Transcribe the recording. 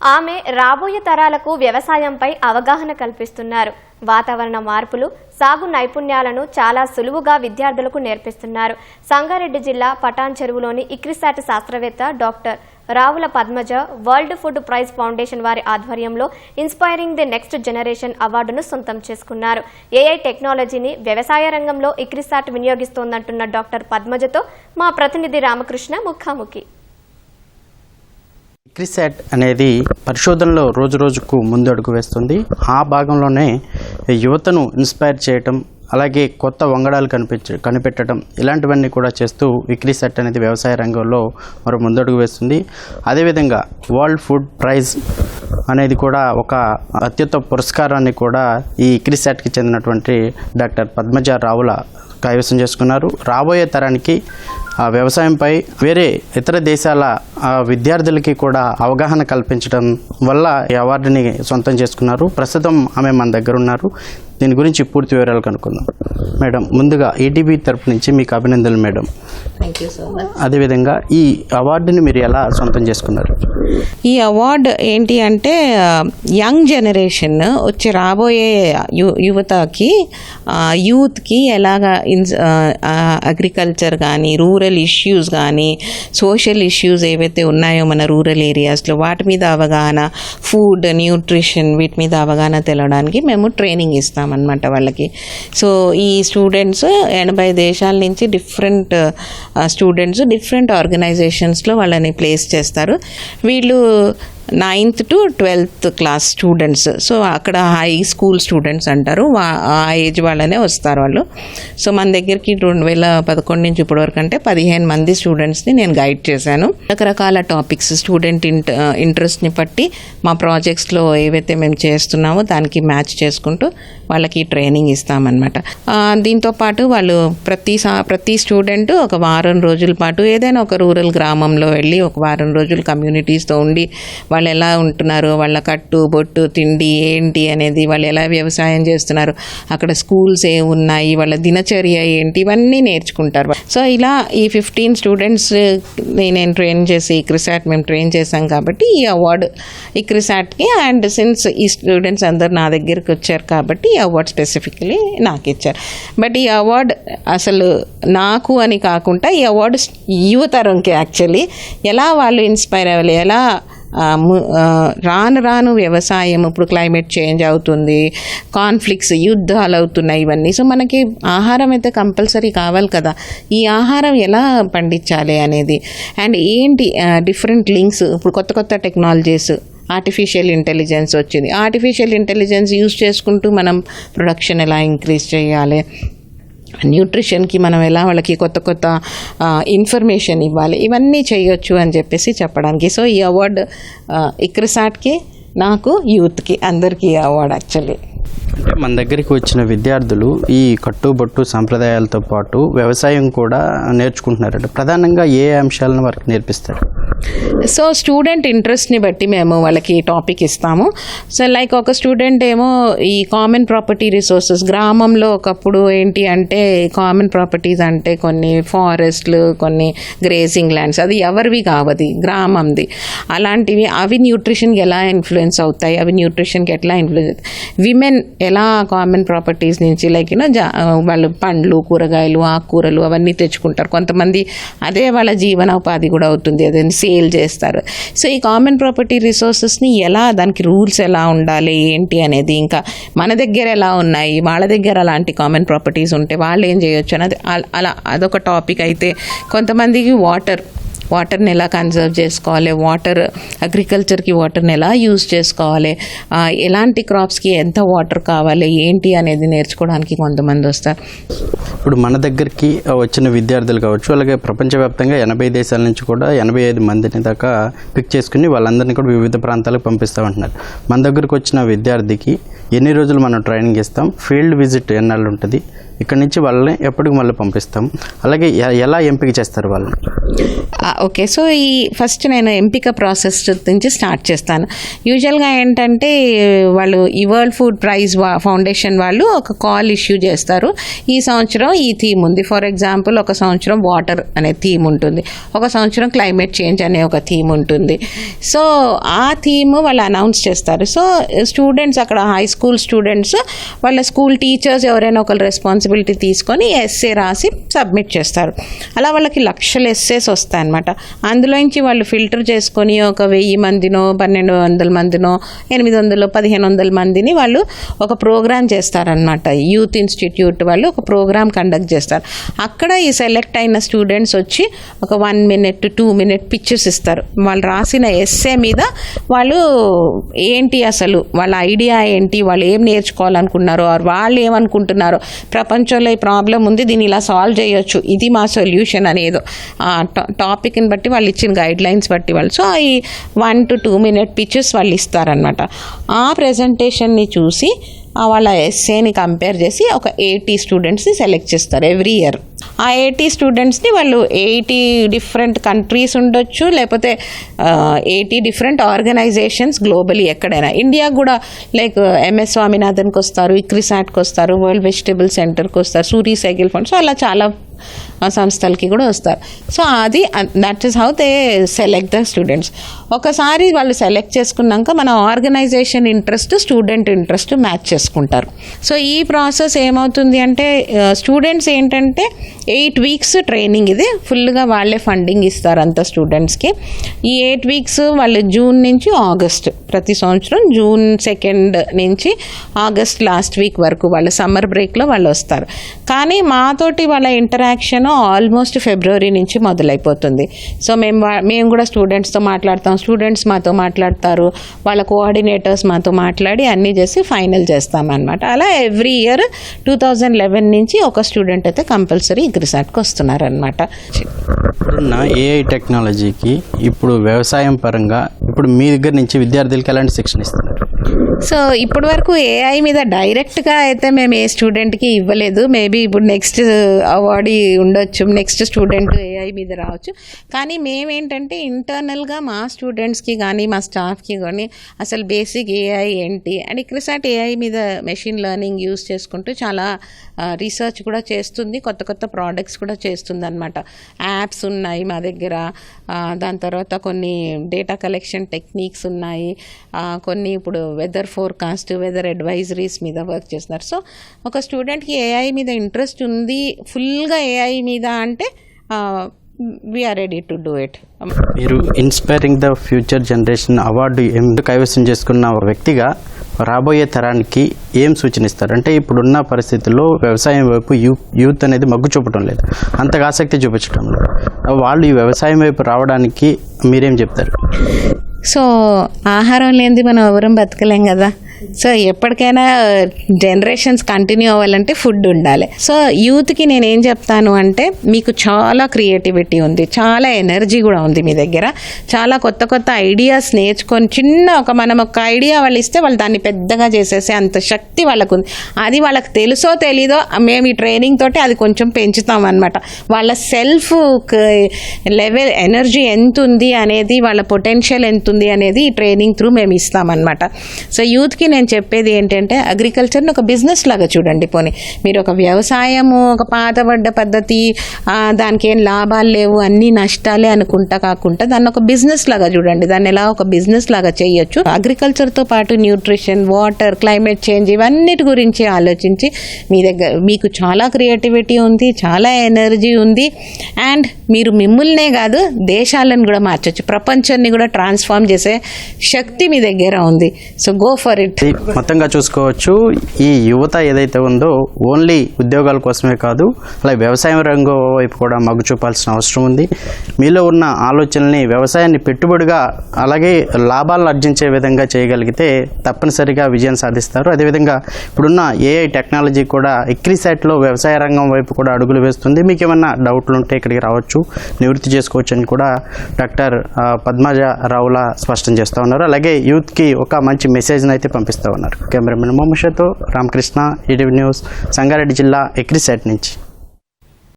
ఆమె రాబోయే తరాలకు వ్యవసాయంపై అవగాహన కల్పిస్తున్నారు. వాతావరణ మార్పులు సాగు నైపుణ్యాలను చాలా సులువుగా విద్యార్థులకు నేర్పిస్తున్నారు. సంగారెడ్డి జిల్లా పటాన్ చెరువులోని ఇక్రిసాట్ శాస్త్రవేత్త doctor Ravula Padmaja world food prize foundation వారి ఆధ్వర్యంలో ఇన్స్పైరింగ్ ది నెక్స్ట్ జనరేషన్ అవార్డును సొంతం చేసుకున్నారు. ఏఐ టెక్నాలజీని వ్యవసాయ రంగంలో ఇక్రిసాట్ వినియోగిస్తోందంటున్న డాక్టర్ పద్మజతో మా ప్రతినిధి రామకృష్ణ ముఖాముఖి. ఎక్రిసాట్ అనేది పరిశోధనలో రోజు రోజుకు ముందడుగు వేస్తుంది. ఆ భాగంలోనే యువతను ఇన్స్పైర్ చేయటం అలాగే కొత్త వంగడాలు కనిపించ కనిపెట్టడం ఇలాంటివన్నీ కూడా చేస్తూ విక్రీసెట్ అనేది వ్యవసాయ రంగంలో మరో ముందడుగు వేస్తుంది. అదేవిధంగా వరల్డ్ ఫుడ్ ప్రైజ్ అనేది కూడా ఒక అత్యుత్తమ పురస్కారాన్ని కూడా ఈ ఇక్రిసాట్కి చెందినటువంటి డాక్టర్ పద్మజ రావుల కైవసం చేసుకున్నారు. రాబోయే తరానికి వ్యవసాయంపై వేరే ఇతర దేశాల విద్యార్థులకి కూడా అవగాహన కల్పించడం వల్ల ఈ అవార్డుని సొంతం చేసుకున్నారు. ప్రస్తుతం ఆమె మన దగ్గర ఉన్నారు. దీని గురించి పూర్తి వివరాలు కనుక్కుందాం. మేడం ముందుగా ఈటీబీ తరపు నుంచి మీకు అభినందనలు madam. Thank you so much అదేవిధంగా ఈ అవార్డుని మీరు ఎలా సొంతం చేసుకున్నారు? ఈ అవార్డ్ ఏంటి అంటే యంగ్ జనరేషన్ వచ్చి రాబోయే యు యువతకి యూత్కి ఎలాగా ఇన్స్ అగ్రికల్చర్ కానీ రూరల్ ఇష్యూస్ కానీ సోషల్ ఇష్యూస్ ఏవైతే ఉన్నాయో మన రూరల్ ఏరియాస్లో వాటి మీద అవగాహన ఫుడ్ న్యూట్రిషన్ వీటి మీద అవగాహన తెలవడానికి మేము ట్రైనింగ్ అనమాట వాళ్ళకి. సో ఈ స్టూడెంట్స్ ఎనభై దేశాల నుంచి డిఫరెంట్ స్టూడెంట్స్ డిఫరెంట్ ఆర్గనైజేషన్స్లో వాళ్ళని ప్లేస్ చేస్తారు. వీళ్ళు ninth to twelfth class students so అక్కడ హై స్కూల్ స్టూడెంట్స్ అంటారు. వా- ఆ ఏజ్ వాళ్ళనే వస్తారు వాళ్ళు. సో మన దగ్గరికి రెండు వేల పదకొండు నుంచి ఇప్పటి వరకు అంటే పదిహేను మంది స్టూడెంట్స్ని నేను గైడ్ చేశాను. రకరకాల టాపిక్స్ స్టూడెంట్ ఇంట ఇంట్రెస్ట్ని బట్టి మా ప్రాజెక్ట్స్లో ఏవైతే మేము చేస్తున్నామో దానికి మ్యాచ్ చేసుకుంటూ వాళ్ళకి ట్రైనింగ్ ఇస్తామన్నమాట. దీంతోపాటు దీంతో పాటు వాళ్ళు ప్రతి సా ప్రతి స్టూడెంట్ ఒక వారం రోజుల పాటు ఏదైనా ఒక రూరల్ గ్రామంలో వెళ్ళి ఒక వారం రోజులు కమ్యూనిటీస్తో ఉండి వాళ్ళు ఎలా ఉంటున్నారు? వాళ్ళ కట్టు బొట్టు తిండి ఏంటి అనేది వాళ్ళు ఎలా వ్యవసాయం చేస్తున్నారు? అక్కడ స్కూల్స్ ఏ ఉన్నాయి వాళ్ళ దినచర్య ఏంటి? ఇవన్నీ నేర్చుకుంటారు. సో ఇలా ఈ ఫిఫ్టీన్ స్టూడెంట్స్ నేను ట్రైన్ చేసి క్రిసాట్ మేము ట్రైన్ చేశాం కాబట్టి ఈ అవార్డు ఈ క్రిసాట్కి అండ్ సిన్స్ ఈ స్టూడెంట్స్ అందరు నా దగ్గరికి వచ్చారు కాబట్టి ఈ అవార్డు స్పెసిఫికలీ నాకు ఇచ్చారు. బట్ ఈ అవార్డ్ అసలు నాకు అని కాకుండా ఈ అవార్డు యువతరంకి యాక్చువల్లీ ఎలా వాళ్ళు ఇన్స్పైర్ అవ్వాలి? ఎలా రాను రాను వ్యవసాయం ఇప్పుడు క్లైమేట్ చేంజ్ అవుతుంది కాన్ఫ్లిక్ట్స్ యుద్ధాలు అవుతున్నాయి ఇవన్నీ. సో మనకి ఆహారం అయితే కంపల్సరీ కావాలి కదా. ఈ ఆహారం ఎలా పండించాలి అనేది? అండ్ ఏంటి డిఫరెంట్ లింక్స్? ఇప్పుడు కొత్త కొత్త టెక్నాలజీస్ ఆర్టిఫిషియల్ ఇంటెలిజెన్స్ వచ్చింది. ఆర్టిఫిషియల్ ఇంటెలిజెన్స్ యూస్ చేసుకుంటూ మనం ప్రొడక్షన్ ఎలా ఇంక్రీజ్ చేయాలి? న్యూట్రిషన్కి మనం ఎలా వాళ్ళకి కొత్త కొత్త ఇన్ఫర్మేషన్ ఇవ్వాలి ఇవన్నీ చేయొచ్చు అని చెప్పేసి చెప్పడానికి. సో ఈ అవార్డు ఇక్రిసాట్కి నాకు యూత్కి అందరికీ అవార్డు యాక్చువల్లీ. మన దగ్గరికి వచ్చిన విద్యార్థులు ఈ కట్టుబొట్టు సాంప్రదాయాలతో పాటు వ్యవసాయం కూడా నేర్చుకుంటున్నారంట. ప్రధానంగా ఏ అంశాలను వారికి నేర్పిస్తారు? సో స్టూడెంట్ ఇంట్రెస్ట్ని బట్టి మేము వాళ్ళకి టాపిక్ ఇస్తాము. సో లైక్ ఒక స్టూడెంట్ ఏమో ఈ కామన్ ప్రాపర్టీ రిసోర్సెస్ గ్రామంలో ఒకప్పుడు ఏంటి అంటే కామన్ ప్రాపర్టీస్ అంటే కొన్ని ఫారెస్ట్లు కొన్ని గ్రేజింగ్ ల్యాండ్స్ అది ఎవరివి కావది? గ్రామంది. అలాంటివి అవి న్యూట్రిషన్కి ఎలా ఇన్ఫ్లుయెన్స్ అవుతాయి? అవి న్యూట్రిషన్కి ఎట్లా ఇన్ఫ్లుయెన్స్ విమెన్ ఎలా కామన్ ప్రాపర్టీస్ నుంచి లైక్ యూనో వాళ్ళు పండ్లు కూరగాయలు ఆకుకూరలు అవన్నీ తెచ్చుకుంటారు. కొంతమంది అదే వాళ్ళ జీవనోపాధి కూడా అవుతుంది అదే సేల్ చేస్తారు. సో ఈ కామన్ ప్రాపర్టీ రిసోర్సెస్ని ఎలా దానికి రూల్స్ ఎలా ఉండాలి ఏంటి అనేది ఇంకా మన దగ్గర ఎలా ఉన్నాయి వాళ్ళ దగ్గర అలాంటి కామన్ ప్రాపర్టీస్ ఉంటే వాళ్ళు ఏం చేయొచ్చు అనేది అలా అదొక టాపిక్ అయితే కొంతమందికి వాటర్ వాటర్ని ఎలా కన్జర్వ్ చేసుకోవాలి? వాటర్ అగ్రికల్చర్కి వాటర్ని ఎలా యూజ్ చేసుకోవాలి? ఎలాంటి క్రాప్స్కి ఎంత వాటర్ కావాలి? ఏంటి అనేది నేర్చుకోవడానికి కొంతమంది వస్తారు. ఇప్పుడు మన దగ్గరికి వచ్చిన విద్యార్థులు కావచ్చు అలాగే ప్రపంచవ్యాప్తంగా ఎనభై దేశాల నుంచి కూడా ఎనభై ఐదు మందిని దాకా పిక్ చేసుకుని వాళ్ళందరినీ కూడా వివిధ ప్రాంతాలకు పంపిస్తామంటున్నారు మన దగ్గరకు వచ్చిన విద్యార్థికి ఎన్ని రోజులు మనం ట్రైనింగ్ ఇస్తాం? ఫీల్డ్ విజిట్ ఎన్నాళ్ళు ఉంటుంది? ఇక్కడ నుంచి వాళ్ళని ఎప్పటికి మళ్ళీ పంపిస్తాం. అలాగే ఎలా ఎంపిక చేస్తారు వాళ్ళని? ఓకే. సో ఈ ఫస్ట్ నేను ఎంపిక ప్రాసెస్ నుంచి స్టార్ట్ చేస్తాను. యూజువల్గా ఏంటంటే వాళ్ళు ఈ వరల్డ్ ఫుడ్ ప్రైజ్ వా- ఫౌండేషన్ వాళ్ళు ఒక కాల్ ఇష్యూ చేస్తారు. ఈ సంవత్సరం ఈ థీమ్ ఉంది. ఫర్ ఎగ్జాంపుల్ ఒక సంవత్సరం వాటర్ అనే థీమ్ ఉంటుంది. ఒక సంవత్సరం క్లైమేట్ చేంజ్ అనే ఒక థీమ్ ఉంటుంది. సో ఆ థీమ్ వాళ్ళు అనౌన్స్ చేస్తారు. సో స్టూడెంట్స్ అక్కడ హై స్కూల్ స్టూడెంట్స్ వాళ్ళ స్కూల్ టీచర్స్ ఎవరైనా ఒకరు రెస్పాన్స్ రెస్పాన్సిబిలిటీ తీసుకొని ఎస్ఏ రాసి సబ్మిట్ చేస్తారు. అలా వాళ్ళకి లక్షల ఎస్సేస్ వస్తాయన్నమాట. అందులోంచి వాళ్ళు ఫిల్టర్ చేసుకొని ఒక వెయ్యి మందినో పన్నెండు వందల మందినో ఎనిమిది వందలు పదిహేను వందల మందిని వాళ్ళు ఒక ప్రోగ్రామ్ చేస్తారనమాట యూత్ ఇన్స్టిట్యూట్ వాళ్ళు ఒక ప్రోగ్రామ్ కండక్ట్ చేస్తారు. అక్కడ ఈ సెలెక్ట్ అయిన స్టూడెంట్స్ వచ్చి ఒక one minute two minute pictures ఇస్తారు. వాళ్ళు రాసిన ఎస్ఏ మీద వాళ్ళు ఏంటి అసలు? వాళ్ళ ఐడియా ఏంటి? వాళ్ళు ఏం నేర్చుకోవాలనుకున్నారో? వాళ్ళు ఏమనుకుంటున్నారో? ప్రపంచంలో ఈ ప్రాబ్లం ఉంది దీన్ని ఇలా సాల్వ్ చేయొచ్చు. ఇది మా సొల్యూషన్ అనేదో. ఆ టాపిక్ని బట్టి వాళ్ళు ఇచ్చిన గైడ్ లైన్స్ బట్టి వాళ్ళు. సో ఈ one to two minute pictures వాళ్ళు ఇస్తారనమాట ఆ ప్రజెంటేషన్ని చూసి వాళ్ళ ఎస్ఏని కంపేర్ చేసి ఒక ఎయిటీ స్టూడెంట్స్ని సెలెక్ట్ చేస్తారు ఎవ్రీ ఇయర్ ఆ ఎయిటీ స్టూడెంట్స్ని వాళ్ళు ఎయిటీ డిఫరెంట్ కంట్రీస్ ఉండొచ్చు లేకపోతే ఎయిటీ డిఫరెంట్ ఆర్గనైజేషన్స్ గ్లోబలీ ఎక్కడైనా. ఇండియా కూడా లైక్ ఎంఎస్ స్వామినాథన్కి వస్తారు ఇక్రిసాట్కి వస్తారు వరల్డ్ వెజిటబుల్ సెంటర్కి వస్తారు సూరి సైకిల్ ఫండ్ సో అలా చాలా సంస్థలకి కూడా వస్తారు. సో అది that is how they select the students ఒకసారి వాళ్ళు సెలెక్ట్ చేసుకున్నాక మన organisation interest student interest match చేసుకుంటారు. సో ఈ ప్రాసెస్ ఏమవుతుంది అంటే స్టూడెంట్స్ ఏంటంటే ఎయిట్ వీక్స్ ట్రైనింగ్ ఇది. ఫుల్గా వాళ్ళే ఫండింగ్ ఇస్తారు అంత స్టూడెంట్స్కి ఈ ఎయిట్ వీక్స్ వాళ్ళు జూన్ నుంచి ఆగస్ట్ ప్రతి సంవత్సరం జూన్ సెకండ్ నుంచి ఆగస్ట్ లాస్ట్ వీక్ వరకు వాళ్ళ సమ్మర్ బ్రేక్లో వాళ్ళు వస్తారు. కానీ మాతోటి వాళ్ళ ఇంటరాక్షన్ ఆల్మోస్ట్ ఫిబ్రవరి నుంచి మొదలైపోతుంది. సో మేము మేము కూడా స్టూడెంట్స్తో మాట్లాడతాం. స్టూడెంట్స్ మాతో మాట్లాడతారు. వాళ్ళ కోఆర్డినేటర్స్ మాతో మాట్లాడి అన్నీ చేసి ఫైనల్ చేస్తామన్నమాట. అలా every year two thousand eleven నుంచి ఒక స్టూడెంట్ అయితే కంపల్సరీ గ్రిసాట్కి వస్తున్నారనమాట ఇప్పుడున్న ఏఐ టెక్నాలజీకి ఇప్పుడు వ్యవసాయం పరంగా ఇప్పుడు మీ దగ్గర నుంచి విద్యార్థులకి ఎలాంటి శిక్షణ ఇస్తారు? సో ఇప్పటి వరకు ఏఐ మీద డైరెక్ట్గా అయితే మేము ఏ స్టూడెంట్కి ఇవ్వలేదు. మేబీ ఇప్పుడు నెక్స్ట్ అవార్డు ఉండొచ్చు. నెక్స్ట్ స్టూడెంట్ ఏఐ మీద రావచ్చు. కానీ మేమేంటంటే ఇంటర్నల్గా మా స్టూడెంట్స్కి కానీ మా స్టాఫ్కి కానీ అసలు బేసిక్ ఏఐ ఏంటి అండ్ క్రిసాట్ ఏఐ మీద మెషిన్ లెర్నింగ్ యూస్ చేసుకుంటూ చాలా రీసెర్చ్ కూడా చేస్తుంది. కొత్త కొత్త ప్రోడక్ట్స్ కూడా చేస్తుంది అనమాట యాప్స్ ఉన్నాయి మా దగ్గర. దాని తర్వాత కొన్ని డేటా కలెక్షన్ టెక్నిక్స్ ఉన్నాయి. కొన్ని ఇప్పుడు వెదర్ ఫోర్కాస్ట్ వెదర్ అడ్వైజరీస్ మీద వర్క్ చేస్తున్నారు. సో ఒక స్టూడెంట్కి ఏఐ మీద ఇంట్రెస్ట్ ఉంది. ఫుల్గా ఏఐ మీద అంటే we are ready to do it మీరు inspiring the future generation award ఎందుకు కైవసం చేసుకున్న ఒక వ్యక్తిగా రాబోయే తరానికి ఏం సూచనిస్తారు? అంటే ఇప్పుడున్న పరిస్థితుల్లో వ్యవసాయం వైపు యూ యూత్ అనేది మగ్గు చూపటం లేదు. అంతగా ఆసక్తి చూపించడం లేదు. వాళ్ళు ఈ వ్యవసాయం వైపు రావడానికి మీరేం చెప్తారు? సో ఆహారం లేనిది మనం ఎవరం బతకలేం కదా. సో ఎప్పటికైనా uh, జనరేషన్స్ కంటిన్యూ అవ్వాలంటే ఫుడ్ ఉండాలి. సో యూత్కి నేను ఏం చెప్తాను అంటే మీకు చాలా క్రియేటివిటీ ఉంది చాలా ఎనర్జీ కూడా ఉంది మీ దగ్గర. చాలా కొత్త కొత్త ఐడియాస్ నేర్చుకొని చిన్న ఒక మనం ఒక ఐడియా వాళ్ళు ఇస్తే వాళ్ళు దాన్ని పెద్దగా చేసేసే అంత శక్తి వాళ్ళకు ఉంది అది వాళ్ళకి తెలుసో తెలీదో మేము ఈ ట్రైనింగ్ తోటి అది కొంచెం పెంచుతాం అనమాట వాళ్ళ సెల్ఫ్ లెవెల్ ఎనర్జీ ఎంత ఉంది అనేది వాళ్ళ పొటెన్షియల్ ఎంత ఉంది అనేది ఈ ట్రైనింగ్ త్రూ మేము ఇస్తామన్నమాట సో యూత్కి నేను చెప్పేది ఏంటంటే అగ్రికల్చర్ని ఒక బిజినెస్ లాగా చూడండి పోనీ. మీరు ఒక వ్యవసాయము ఒక పాతబడ్డ పద్ధతి దానికి ఏం లాభాలు లేవు అన్ని నష్టాలే అనుకుంటా కాకుండా దాన్ని ఒక బిజినెస్ లాగా చూడండి. దాన్ని ఎలా ఒక బిజినెస్ లాగా చేయొచ్చు? అగ్రికల్చర్తో పాటు న్యూట్రిషన్ వాటర్ క్లైమేట్ చేంజ్ ఇవన్నిటి గురించి ఆలోచించి మీ దగ్గర మీకు చాలా క్రియేటివిటీ ఉంది చాలా ఎనర్జీ ఉంది అండ్ మీరు మిమ్మల్నే కాదు దేశాలను కూడా మార్చొచ్చు. ప్రపంచాన్ని కూడా ట్రాన్స్ఫార్మ్ చేసే శక్తి మీ దగ్గర ఉంది. సో గో ఫర్ ఇట్ మొత్తంగా చూసుకోవచ్చు. ఈ యువత ఏదైతే ఉందో ఓన్లీ ఉద్యోగాల కోసమే కాదు అలాగే వ్యవసాయం రంగం వైపు కూడా మగ్గు చూపాల్సిన అవసరం ఉంది. మీలో ఉన్న ఆలోచనల్ని వ్యవసాయాన్ని పెట్టుబడిగా అలాగే లాభాలను ఆర్జించే విధంగా చేయగలిగితే తప్పనిసరిగా విజయం సాధిస్తారు. అదేవిధంగా ఇప్పుడున్న ఏఐ టెక్నాలజీ కూడా ఎక్రిసాట్లో వ్యవసాయ రంగం వైపు కూడా అడుగులు వేస్తుంది. మీకు ఏమన్నా డౌట్లు ఉంటే ఇక్కడికి రావచ్చు. నివృత్తి చేసుకోవచ్చు అని కూడా డాక్టర్ పద్మజ రావుల స్పష్టం చేస్తూ ఉన్నారు. అలాగే యూత్కి ఒక మంచి మెసేజ్ని అయితే పంపి పంపిస్తూ ఉన్నారు. కెమెరామెన్ మోమషతో రామకృష్ణ ఈటీవీ న్యూస్ సంగారెడ్డి జిల్లా ఎక్రిసెట్ నుంచి.